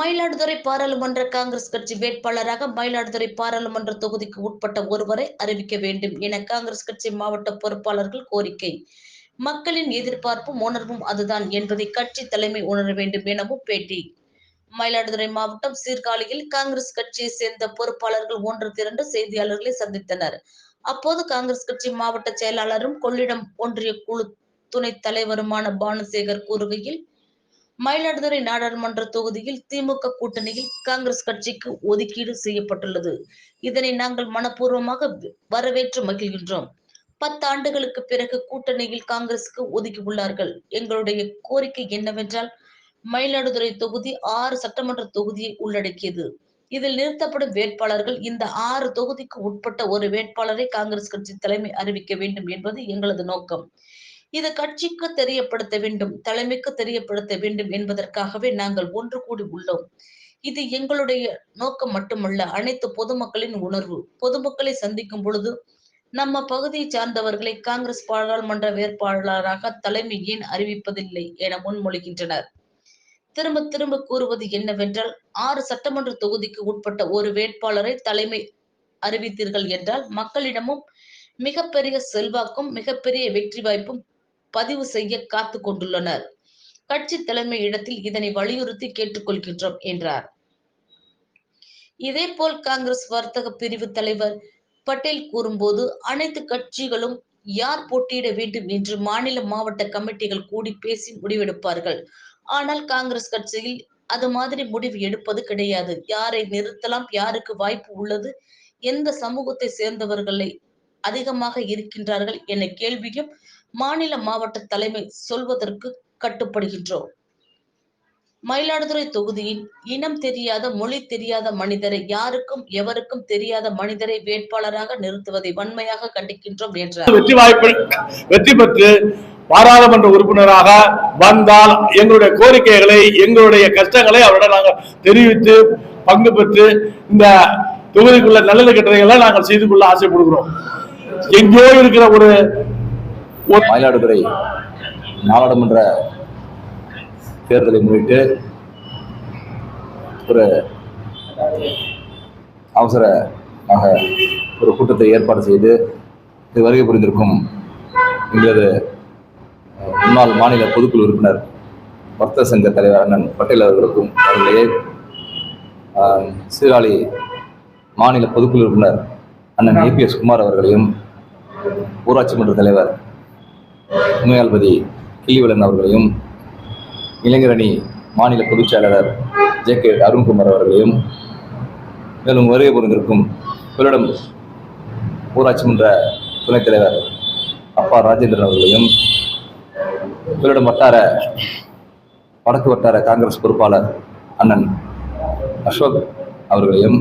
மயிலாடுதுறை பாராளுமன்ற காங்கிரஸ் கட்சி வேட்பாளராக மயிலாடுதுறை பாராளுமன்ற தொகுதிக்கு உட்பட்ட ஒருவரை அறிவிக்க வேண்டும் என காங்கிரஸ் கட்சி மாவட்ட பொறுப்பாளர்கள் கோரிக்கை. மக்களின் எதிர்பார்ப்பும் உணர்வும் அதுதான் என்பதை கட்சி தலைமை உணர வேண்டும் எனவும் பேட்டி. மயிலாடுதுறை மாவட்டம் சீர்காழியில் காங்கிரஸ் கட்சியை சேர்ந்த பொறுப்பாளர்கள் ஒன்று திரண்டு செய்தியாளர்களை சந்தித்தனர். அப்போது காங்கிரஸ் கட்சி மாவட்ட செயலாளரும் கொள்ளிடம் ஒன்றிய குழு துணைத் தலைவருமான பானுசேகர் கூறுகையில் மயிலாடுதுறை நாடாளுமன்ற தொகுதியில் திமுக கூட்டணியில் காங்கிரஸ் கட்சிக்கு ஒதுக்கீடு செய்யப்பட்டுள்ளது. இதனை நாங்கள் மனப்பூர்வமாக வரவேற்று மகிழ்கின்றோம். பத்து ஆண்டுகளுக்கு பிறகு கூட்டணியில் காங்கிரசுக்கு ஒதுக்கி உள்ளார்கள் எங்களுடைய கோரிக்கை என்னவென்றால் மயிலாடுதுறை தொகுதி ஆறு சட்டமன்ற தொகுதியை உள்ளடக்கியது. இதில் நிறுத்தப்படும் வேட்பாளர்கள் இந்த ஆறு தொகுதிக்கு உட்பட்ட ஒரு வேட்பாளரை காங்கிரஸ் கட்சி தலைமை அறிவிக்க வேண்டும் என்பது எங்களது நோக்கம். இது கட்சிக்கு தெரியப்படுத்த வேண்டும் தலைமைக்கு தெரியப்படுத்த வேண்டும் என்பதற்காகவே நாங்கள் ஒன்று கூடி உள்ளோம். இது எங்களுடைய நோக்கம் மட்டுமல்ல அனைத்து பொதுமக்களின் உணர்வு. பொதுமக்களை சந்திக்கும் பொழுது நம்ம பகுதியை சார்ந்தவர்களை காங்கிரஸ் பாராளுமன்ற வேட்பாளராக தலைமை ஏன் அறிவிப்பதில்லை என முன்மொழிகின்றனர். திரும்ப திரும்ப கூறுவது என்னவென்றால் ஆறு சட்டமன்ற தொகுதிக்கு உட்பட்ட ஒரு வேட்பாளரை தலைமை அறிவித்தீர்கள் என்றால் மக்களிடமும் மிகப்பெரிய செல்வாக்கும் மிகப்பெரிய வெற்றி வாய்ப்பும் பதிவு செய்ய காத்து கொண்டுள்ளனர். கட்சி தலைமை இடத்தில் இதனை வலியுறுத்தி கேட்டுக்கொள்கின்றோம் என்றார். இதேபோல் காங்கிரஸ் வர்த்தக பிரிவு தலைவர் பட்டேல் கூறும்போது அனைத்து கட்சிகளும் யார் போட்டியிட வேண்டும் என்று மாநில மாவட்ட கமிட்டிகள் கூடி பேசி முடிவெடுப்பார்கள். ஆனால் காங்கிரஸ் கட்சியில் அது மாதிரி முடிவு எடுப்பது கிடையாது. யாரை நிறுத்தலாம் யாருக்கு வாய்ப்பு உள்ளது எந்த சமூகத்தை சேர்ந்தவர்களை அதிகமாக இருக்கின்றார்கள் என கேள்வியும் மாநில மாவட்ட தலைமை சொல்வதற்கு கட்டுப்படுகின்றோம். மயிலாடுதுறை தொகுதியின் இனம் தெரியாத மொழி தெரியாத மனிதரை யாருக்கும் எவருக்கும் தெரியாத மனிதரை வேட்பாளராக நிறுத்துவதை வன்மையாக கண்டிக்கின்றோம் என்றார். வெற்றி வாய்ப்பு வெற்றி பெற்று பாராளுமன்ற உறுப்பினராக வந்தால் எங்களுடைய கோரிக்கைகளை எங்களுடைய கஷ்டங்களை அவரிடம் நாங்கள் தெரிவித்து பங்கு பெற்று இந்த தொகுதிக்குள்ள நல்லது கெட்டதையெல்லாம் நாங்கள் செய்து கொள்ள ஆசைப்படுகிறோம். எங்கேயோ இருக்கிற ஒரு மயிலாடுதுறை நாடாளுமன்ற தேர்தலை முன்னிட்டு ஒரு அவசரமாக ஒரு கூட்டத்தை ஏற்பாடு செய்து இது வருகை புரிந்திருக்கும் எங்களது முன்னாள் மாநில பொதுக்குழு உறுப்பினர் வர்த்தக சங்க தலைவர் அண்ணன் பட்டேல் அவர்களுக்கும் அவர்களையே ஆஹ், மாநில பொதுக்குழு உறுப்பினர் அண்ணன் ஏபிஎஸ் குமார் அவர்களையும் ஊராட்சி மன்ற தலைவர் உமையாள்பதி கிள்ளிவளன் அவர்களையும் இளைஞரணி மாநில பொதுச்செயலாளர் ஜே கே அருண்குமார் அவர்களையும் மேலும் வருகை புரிந்திருக்கும் கொள்ளிடம் ஊராட்சி மன்ற துணைத் தலைவர் அப்பா ராஜேந்திரன் அவர்களையும் கொள்ளிடம் வட்டார வடக்கு வட்டார காங்கிரஸ் பொறுப்பாளர் அண்ணன் அசோக் அவர்களையும்